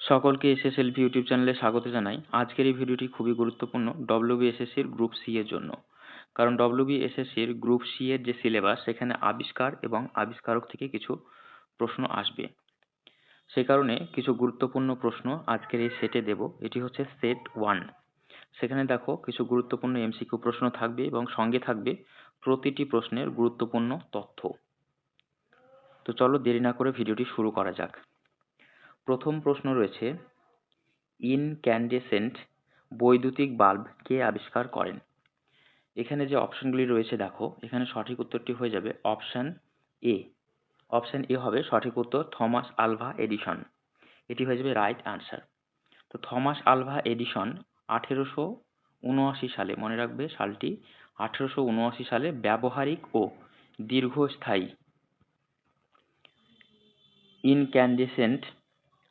সকলকে এসএসএলভি ইউটিউব চ্যানেলে স্বাগত জানাই। আজকের এই ভিডিওটি খুবই গুরুত্বপূর্ণ ডব্লিউবিএসএসসির গ্রুপ সি এর জন্য। কারণ ডব্লিউবিএসএসসির গ্রুপ সি এর যে সিলেবাস, সেখানে আবিষ্কার এবং আবিষ্কারক থেকে কিছু প্রশ্ন আসবে। সে কারণে কিছু গুরুত্বপূর্ণ প্রশ্ন আজকের এই সেটে দেব। এটি হচ্ছে সেট ওয়ান। সেখানে দেখো কিছু গুরুত্বপূর্ণ এমসিকিউ প্রশ্ন থাকবে এবং সঙ্গে থাকবে প্রতিটি প্রশ্নের গুরুত্বপূর্ণ তথ্য। তো চলো দেরি না করে ভিডিওটি শুরু করা যাক। প্রথম প্রশ্ন রয়েছে ইনক্যান্ডেসেন্ট বৈদ্যুতিক বাল্ব কে আবিষ্কার করেন? এখানে যে অপশনগুলি রয়েছে দেখো, এখানে সঠিক উত্তরটি হয়ে যাবে অপশান এ। অপশান এ হবে সঠিক উত্তর থমাস আলভা এডিশন এটি হয়ে যাবে রাইট আনসার তো থমাস আলভা এডিশন আঠেরোশো উনআশি সালে, মনে রাখবে সালটি, আঠেরোশো উনআশি সালে ব্যবহারিক ও দীর্ঘস্থায়ী। ইনক্যান্ডেসেন্ট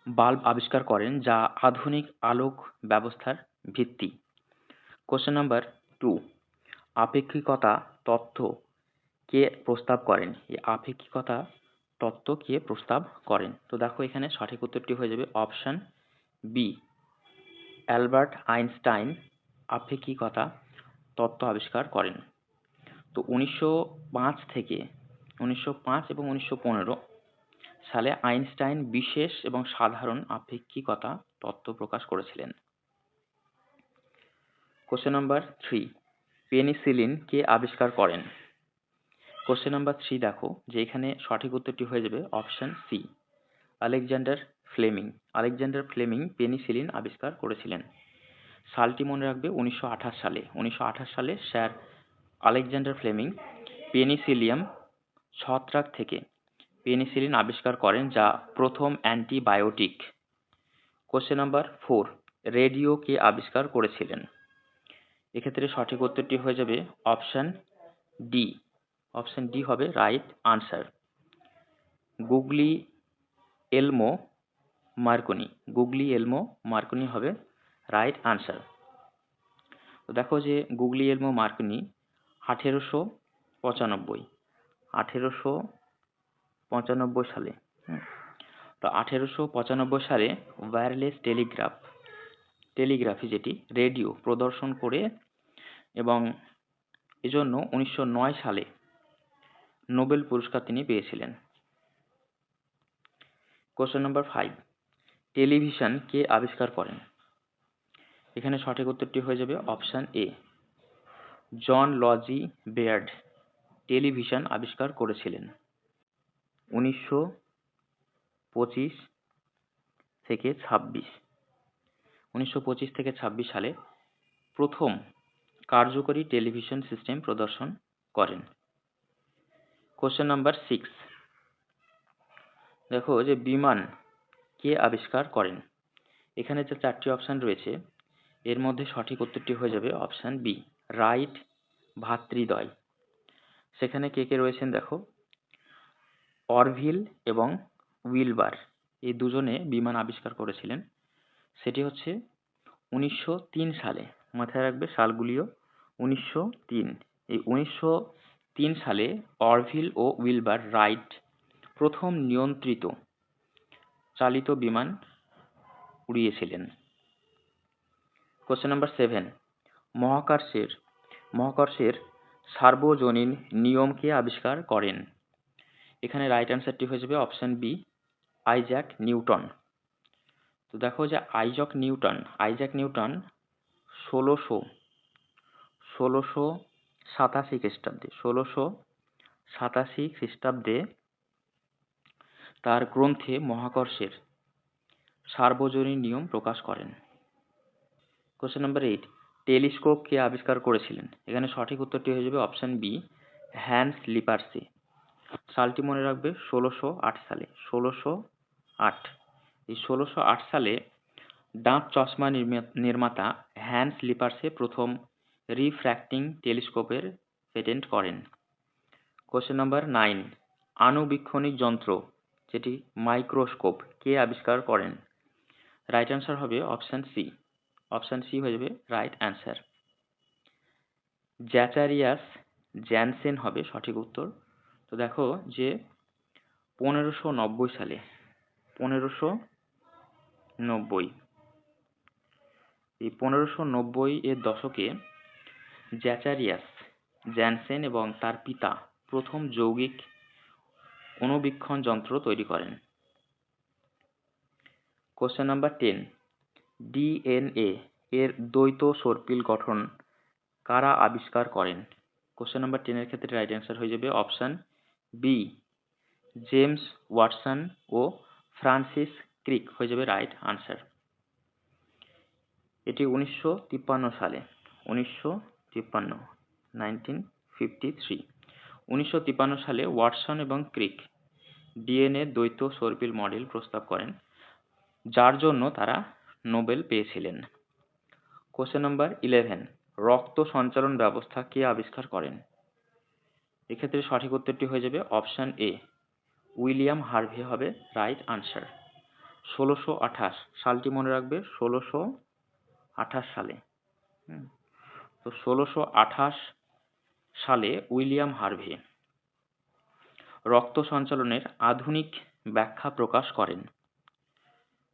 বাল্ব আবিষ্কার করেন যা আধুনিক আলোক ব্যবস্থার ভিত্তি। কোশ্চেন নাম্বার টু আপেক্ষিকতা তত্ত্ব কে প্রস্তাব করেন? এই আপেক্ষিকতা তত্ত্ব কে প্রস্তাব করেন? তো দেখো এখানে সঠিক উত্তরটি হয়ে যাবে অপশান বি অ্যালবার্ট আইনস্টাইন আপেক্ষিকতা তত্ত্ব আবিষ্কার করেন। তো উনিশশো পাঁচ থেকে উনিশশো পাঁচ এবং উনিশশো পনেরো সালে আইনস্টাইন বিশেষ এবং সাধারণ আপেক্ষিকতা তত্ত্ব প্রকাশ করেছিলেন। কোশ্চেন নাম্বার থ্রি পেনিসিলিন কে আবিষ্কার করেন? কোশ্চেন নাম্বার থ্রি দেখো, যে এখানে সঠিক উত্তরটি হয়ে যাবে option C Alexander Fleming Alexander Fleming penicillin আবিষ্কার করেছিলেন। সালটি মনে রাখবে উনিশশো আঠাশ সালে। উনিশশো আঠাশ সালে স্যার আলেকজান্ডার ফ্লেমিং পেনিসিলিয়াম ছত্রাক থেকে পেনিসিলিন আবিষ্কার করেন যা প্রথম antibiotic. Question number four radio কে আবিষ্কার করেছিলেন? এক্ষেত্রে সঠিক উত্তরটি হয়ে যাবে অপশান ডি অপশান ডি হবে right answer Guglielmo Marconi Guglielmo Marconi হবে রাইট আনসার তো দেখো যে গুগলি এলমো মার্কনি আঠেরোশো পঁচানব্বই, আঠেরোশো পঁচানব্বই সালে। তো আঠেরোশো পঁচানব্বই সালে ওয়্যারলেস টেলিগ্রাফ টেলিগ্রাফি যেটি রেডিও প্রদর্শন করে এবং এজন্য উনিশশো নয় সালে নোবেল পুরস্কার তিনি পেয়েছিলেন। কোশ্চেন নম্বর ফাইভ টেলিভিশন কে আবিষ্কার করেন? এখানে সঠিক উত্তরটি হয়ে যাবে option A John Logie Baird television আবিষ্কার করেছিলেন। উনিশশো পঁচিশ থেকে ছাব্বিশ। উনিশশো পঁচিশ থেকে ছাব্বিশ সালে প্রথম কার্যকরী টেলিভিশন সিস্টেম প্রদর্শন করেন। কোশ্চেন নাম্বার সিক্স দেখো যে বিমান কে আবিষ্কার করেন? এখানে যে চারটি অপশান রয়েছে, এর মধ্যে সঠিক উত্তরটি হয়ে যাবে অপশান বি রাইট ভাতৃদ্বয়। সেখানে কে কে রয়েছেন দেখো? অরভিল এবং উইলবার এই দুজনে বিমান আবিষ্কার করেছিলেন। সেটি হচ্ছে উনিশশো তিন সালে। মাথায় রাখবে সালগুলিও উনিশশো তিন। এই উনিশশো তিন সালে অরভিল ও উইলবার রাইট প্রথম নিয়ন্ত্রিত চালিত বিমান উড়িয়েছিলেন। কোশ্চেন নাম্বার সেভেন মহাকর্ষের মহাকর্ষের সার্বজনীন নিয়মকে আবিষ্কার করেন। এখানে রাইট অ্যান্সারটি হয়ে যাবে অপশান বি আইজ্যাক নিউটন তো দেখো যে আইজক নিউটন আইজ্যাক নিউটন ষোলোশো ষোলোশো সাতাশি খ্রিস্টাব্দে, ষোলোশো সাতাশি খ্রিস্টাব্দে তার গ্রন্থে মহাকর্ষের সার্বজনীন নিয়ম প্রকাশ করেন। কোশ্চেন নাম্বার এইট টেলিস্কোপ কে আবিষ্কার করেছিলেন? এখানে সঠিক উত্তরটি হয়ে যাবে অপশান বি হ্যান্স লিপার্সি সালটি মনে রাখবে ষোলোশো আট সালে, ষোলোশো আট। এই ষোলোশো আট সালে ডাক চশমা নির্মাতা হ্যান্স লিপার্সে প্রথম রিফ্র্যাক্টিং টেলিস্কোপের পেটেন্ট করেন। কোশ্চেন নাম্বার নাইন, আণুবীক্ষণিক যন্ত্র, যেটি মাইক্রোস্কোপ, কে আবিষ্কার করেন? রাইট অ্যান্সার হবে অপশান সি। অপশান সি হয়ে যাবে রাইট অ্যান্সার। জ্যাচারিয়াস জ্যানসেন হবে সঠিক উত্তর। তো দেখো যে পনেরোশো নব্বই সালে, পনেরোশো নব্বই। এই পনেরোশো নব্বই এর দশকে জ্যাচারিয়াস, জ্যানসেন এবং তার পিতা প্রথম যৌগিক অণুবীক্ষণ যন্ত্র তৈরি করেন। কোশ্চেন নাম্বার টেন ডিএনএ এর দ্বৈত সর্পিল গঠন কারা আবিষ্কার করেন? কোশ্চেন নাম্বার টেনের ক্ষেত্রে রাইট অ্যান্সার হয়ে যাবে অপশান বি জেমস ওয়াটসন ও ফ্রান্সিস ক্রিক হয়ে যাবে রাইট আনসার এটি উনিশশো তিপ্পান্ন সালে, উনিশশো তিপ্পান্ন নাইনটিন ফিফটি থ্রি উনিশশো তিপ্পান্ন সালে ওয়াটসন এবং ক্রিক ডিএনএ দ্বৈত সর্পিল মডেল প্রস্তাব করেন, যার জন্য তারা নোবেল পেয়েছিলেন। কোশ্চেন নাম্বার ইলেভেন রক্ত সঞ্চালন ব্যবস্থা কে আবিষ্কার করেন? এক্ষেত্রে সঠিক উত্তরটি হয়ে যাবে অপশান এ। উইলিয়াম হার্ভে হবে রাইট আনসার। ষোলোশো আঠাশ, সালটি মনে রাখবে ষোলোশো আঠাশ সালে। তো ষোলোশো আঠাশ সালে উইলিয়াম হার্ভে রক্ত সঞ্চালনের আধুনিক ব্যাখ্যা প্রকাশ করেন।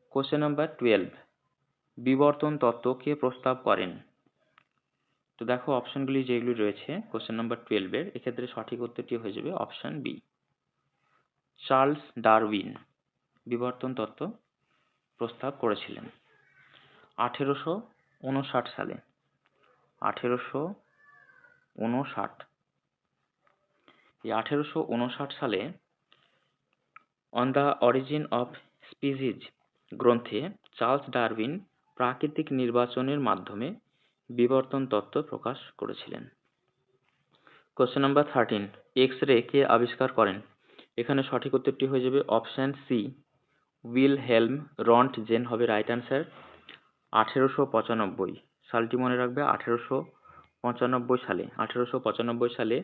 কোশ্চেন নাম্বার টুয়েলভ, বিবর্তন তত্ত্ব কে প্রস্তাব করেন? তো দেখো অপশনগুলি যেগুলি রয়েছে কোশ্চেন নাম্বার টুয়েলভের এক্ষেত্রে সঠিক উত্তরটি হয়ে যাবে অপশন বি চার্লস ডারউইন বিবর্তন তত্ত্ব প্রস্তাব করেছিলেন আঠেরোশো উনষাট সালে। আঠেরোশো উনষাট। এই আঠেরোশো উনষাট সালে on the origin of species গ্রন্থে চার্লস ডারউইন প্রাকৃতিক নির্বাচনের মাধ্যমে বিবর্তন তত্ত্ব প্রকাশ করেছিলেন। Question number thirteen X ray কে আবিষ্কার করেন। এখানে সঠিক উত্তরটি হয়ে যাবে option C Wilhelm রন্ট gen হবে রাইট অ্যান্সার আঠেরোশো পঁচানব্বই। সালটি মনে রাখবে আঠেরোশো পঁচানব্বই সালে। আঠেরোশো পঁচানব্বই সালে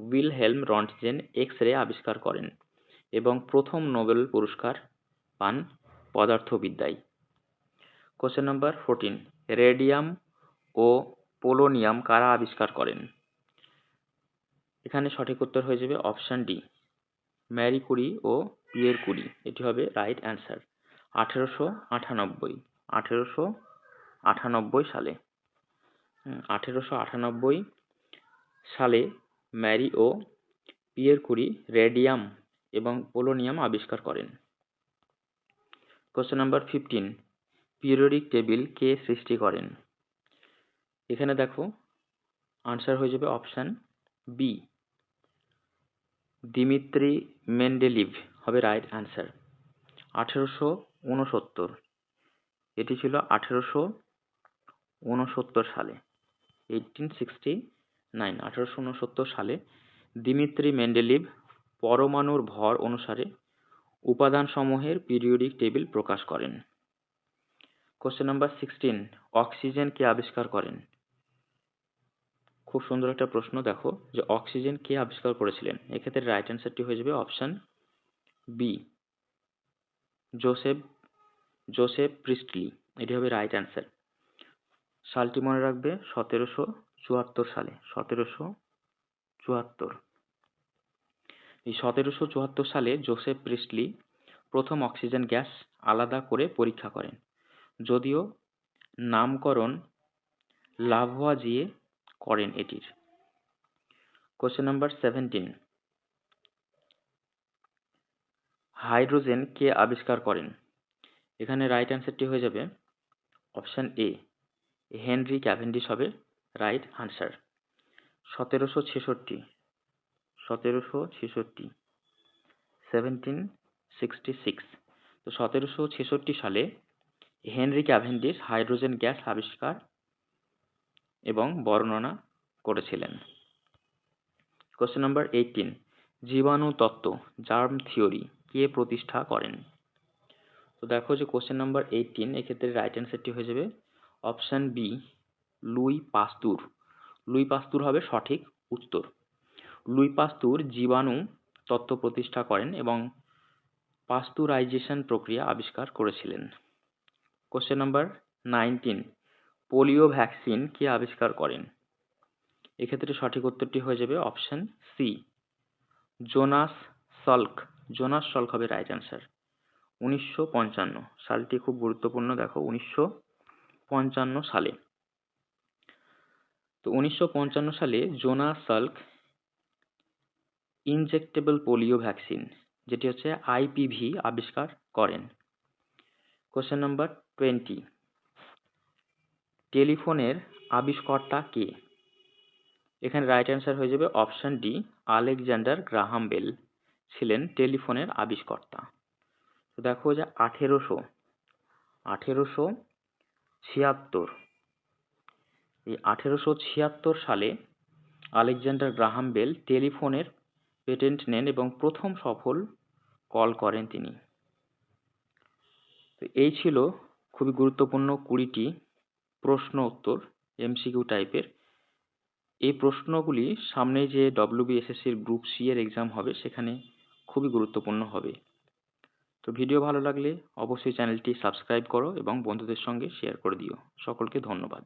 will helm Röntgen X ray আবিষ্কার করেন এবং প্রথম নোবেল পুরস্কার পান পদার্থবিদ্যায়। কোশ্চেন নাম্বার ফোরটিন রেডিয়াম ও পোলোনিয়াম কারা আবিষ্কার করেন? এখানে সঠিক উত্তর হয়ে যাবে অপশান ডি, ম্যারি কুরি ও পিয়ের কুরি। এটি হবে রাইট অ্যান্সার। আঠেরোশো আটানব্বই আঠেরোশো আটানব্বই সালে। আঠেরোশো আটানব্বই সালে ম্যারি ও পিয়ের কুরি রেডিয়াম এবং পোলোনিয়াম আবিষ্কার করেন। Question number fifteen, periodic table কে সৃষ্টি করেন? এখানে দেখো আনসার হয়ে যাবে অপশান বি দিমিত্রি মেন্ডেলিভ হবে রাইট অ্যান্সার আঠেরোশো উনসত্তর। এটি ছিল আঠেরোশো উনসত্তর সালে। এইটিন সিক্সটি নাইন আঠেরোশো উনসত্তর সালে দিমিত্রি মেন্ডেলিভ পরমাণুর ভর অনুসারে উপাদানসমূহের পিরিয়ডিক টেবিল প্রকাশ করেন। কোশ্চেন নাম্বার সিক্সটিন অক্সিজেন কে আবিষ্কার করেন। খুব সুন্দর একটা প্রশ্ন দেখো যে অক্সিজেন কে আবিষ্কার করেছিলেন? এক্ষেত্রে রাইট অ্যান্সারটি হয়ে যাবে option B Joseph Joseph Priestley. এটি হবে রাইট অ্যান্সার সালটি মনে রাখবে সতেরোশো চুয়াত্তর সালে। সতেরোশো চুয়াত্তর। এই সতেরোশো চুয়াত্তর সালে জোসেফ প্রিস্টলি প্রথম অক্সিজেন গ্যাস আলাদা করে পরীক্ষা করেন। যদিও নামকরণ লাভোয়াজিয়ে করেন এটির। কোশ্চেন নাম্বার সেভেন্টিন হাইড্রোজেন কে আবিষ্কার করেন? এখানে রাইট অ্যান্সারটি হয়ে যাবে অপশান এ হেনরি ক্যাভেন্ডিস হবে রাইট আনসার সতেরোশো ছেষট্টি সতেরোশো ছেষট্টি সেভেন্টিন সিক্সটি সিক্স তো সতেরোশো ছেষট্টি সালে হেনরি ক্যাভেন্ডিস হাইড্রোজেন গ্যাস আবিষ্কার এবং বর্ণনা করেছিলেন। কোশ্চেন নাম্বার এইটিন জীবাণু তত্ত্ব জার্ম থিওরি কে প্রতিষ্ঠা করেন? তো দেখো যে কোশ্চেন নাম্বার এইটিন এক্ষেত্রে রাইট অ্যান্সারটি হয়ে যাবে option B Louis Pasteur. Louis Pasteur হবে সঠিক উত্তর। লুই পাস্তুর জীবাণু তত্ত্ব প্রতিষ্ঠা করেন এবং পাস্তুরাইজেশন প্রক্রিয়া আবিষ্কার করেছিলেন। Question number nineteen polio vaccine কে আবিষ্কার করেন? এক্ষেত্রে সঠিক উত্তরটি হয়ে যাবে option C. Jonas Salk. Jonas Salk হবে রাইট অ্যান্সার। উনিশশো পঞ্চান্ন সালটি খুব গুরুত্বপূর্ণ, দেখো, উনিশশো পঞ্চান্ন সালে। তো উনিশশো পঞ্চান্ন সালে Jonas Salk injectable polio vaccine, যেটি হচ্ছে আইপিভি আবিষ্কার করেন। Question number twenty. টেলিফোনের আবিষ্কর্তা কে? এখানে রাইট অ্যান্সার হয়ে যাবে option D Alexander Graham Bell ছিলেন টেলিফোনের আবিষ্কর্তা। তো দেখো যে আঠেরোশো আঠেরোশো ছিয়াত্তর, এই আঠেরোশো ছিয়াত্তর সালে আলেকজান্ডার গ্রাহাম বেল টেলিফোনের পেটেন্ট নেন এবং প্রথম সফল কল করেন তিনি। তো এই ছিল খুবই গুরুত্বপূর্ণ কুড়িটি প্রশ্ন উত্তর এমসিকিউ টাইপের এই প্রশ্নগুলি সামনে যে ডব্লিউবিএসএসসির গ্রুপ সি এর এক্সাম হবে, সেখানে খুবই গুরুত্বপূর্ণ হবে। তো ভিডিও ভালো লাগলে অবশ্যই চ্যানেলটি সাবস্ক্রাইব করো এবং বন্ধুদের সঙ্গে শেয়ার করে দিও। সকলকে ধন্যবাদ।